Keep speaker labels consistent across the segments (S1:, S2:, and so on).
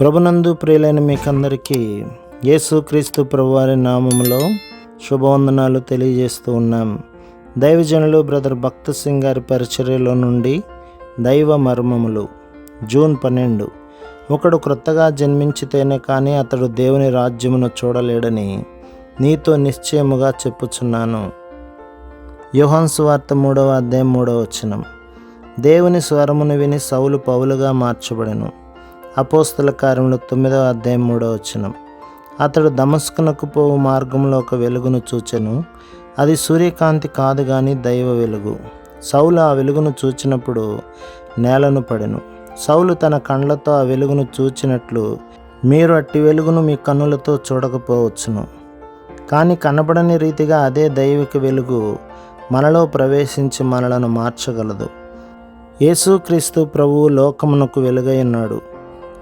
S1: ప్రభునందు ప్రియులైన మీకందరికీ యేసుక్రీస్తు ప్రభువారి నామములో శుభవందనాలు తెలియజేస్తూ ఉన్నాం. దైవజనులు బ్రదర్ భక్త సింగ్ గారి పరిచర్యలో నుండి దైవ మర్మములు జూన్ పన్నెండు. ఒకడు క్రొత్తగా జన్మించితేనే కానీ అతడు దేవుని రాజ్యమును చూడలేడని నీతో నిశ్చయముగా చెప్పుచున్నాను. యుహన్ స్వార్త మూడవ అధ్యాయం మూడవ వచనం. దేవుని స్వరమును విని సౌలు పౌలుగా మార్చబడెను. అపోస్తుల కార్యములు తొమ్మిదవ అధ్యాయం మూడవ వచనం. అతడు దమస్కునకు పోవు మార్గంలో ఒక వెలుగును చూచెను. అది సూర్యకాంతి కాదు కానీ దైవ వెలుగు. సౌలు ఆ వెలుగును చూచినప్పుడు నేలను పడెను. సౌలు తన కండ్లతో ఆ వెలుగును చూచినట్లు మీరు అట్టి వెలుగును మీ కన్నులతో చూడకపోవచ్చును. కానీ కనబడని రీతిగా అదే దైవిక వెలుగు మనలో ప్రవేశించి మనలను మార్చగలదు. యేసుక్రీస్తు ప్రభువు లోకమునకు వెలుగై ఉన్నాడు.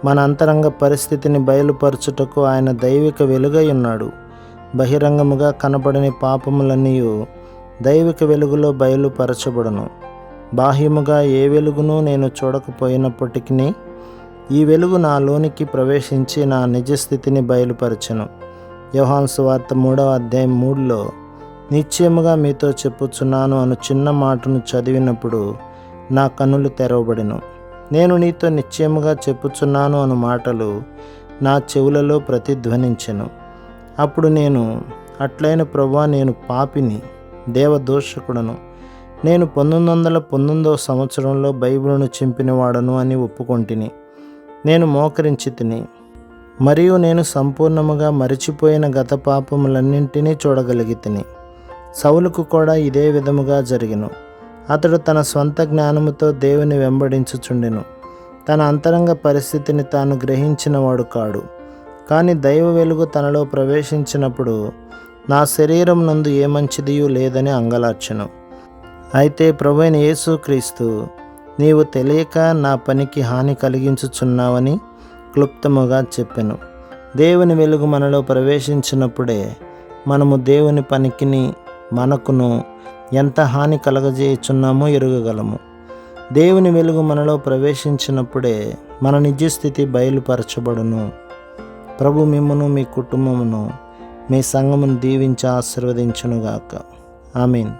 S1: మన అంతరంగ పరిస్థితిని బయలుపరచుటకు ఆయన దైవిక వెలుగై ఉన్నాడు. బహిరంగముగా కనబడని పాపములన్నీ దైవిక వెలుగులో బయలుపరచబడును. బాహ్యముగా ఏ వెలుగును నేను చూడకపోయినప్పటికీ ఈ వెలుగు నాలోనికి ప్రవేశించి నా నిజస్థితిని బయలుపరచను. యోహాన్ సువార్త మూడవ అధ్యాయం మూడులో నిశ్చయముగా మీతో చెప్పుచున్నాను అను చిన్న మాటను చదివినప్పుడు నా కన్నులు తెరవబడిను. నేను నీతో నిశ్చయముగా చెప్పుచున్నాను అను మాటలు నా చెవులలో ప్రతిధ్వనించెను. అప్పుడు నేను అట్లైన ప్రభా నేను పాపిని దేవదోషకుడను. నేను పంతొమ్మిది వందల పంతొమ్మిదవ సంవత్సరంలో బైబిల్ను చింపినవాడను అని ఒప్పుకొంటిని. నేను మోకరించి తిని మరియు నేను సంపూర్ణముగా మరిచిపోయిన గత పాపములన్నింటినీ చూడగలిగి తిని సౌలుకు కూడా ఇదే విధముగా జరిగిను. అతడు తన స్వంత జ్ఞానముతో దేవుని వెంబడించుచుండెను. తన అంతరంగ పరిస్థితిని తాను గ్రహించినవాడు కాడు. కానీ దైవ వెలుగు తనలో ప్రవేశించినప్పుడు నా శరీరం నందు ఏ మంచిదియూ లేదని అంగలార్చను. అయితే ప్రభువైన యేసుక్రీస్తు నీవు తెలియక నా పనికి హాని కలిగించుచున్నావని క్లుప్తముగా చెప్పెను. దేవుని వెలుగు మనలో ప్రవేశించినప్పుడే మనము దేవుని పనికిని మనకును ఎంత హాని కలగజేయుచున్నామో ఎరుగగలము. దేవుని వెలుగు మనలో ప్రవేశించినప్పుడే మన నిజస్థితి బయలుపరచబడును. ప్రభు మిమ్మను మీ కుటుంబమును మీ సంఘమును దీవించి ఆశీర్వదించునుగాక. మీన్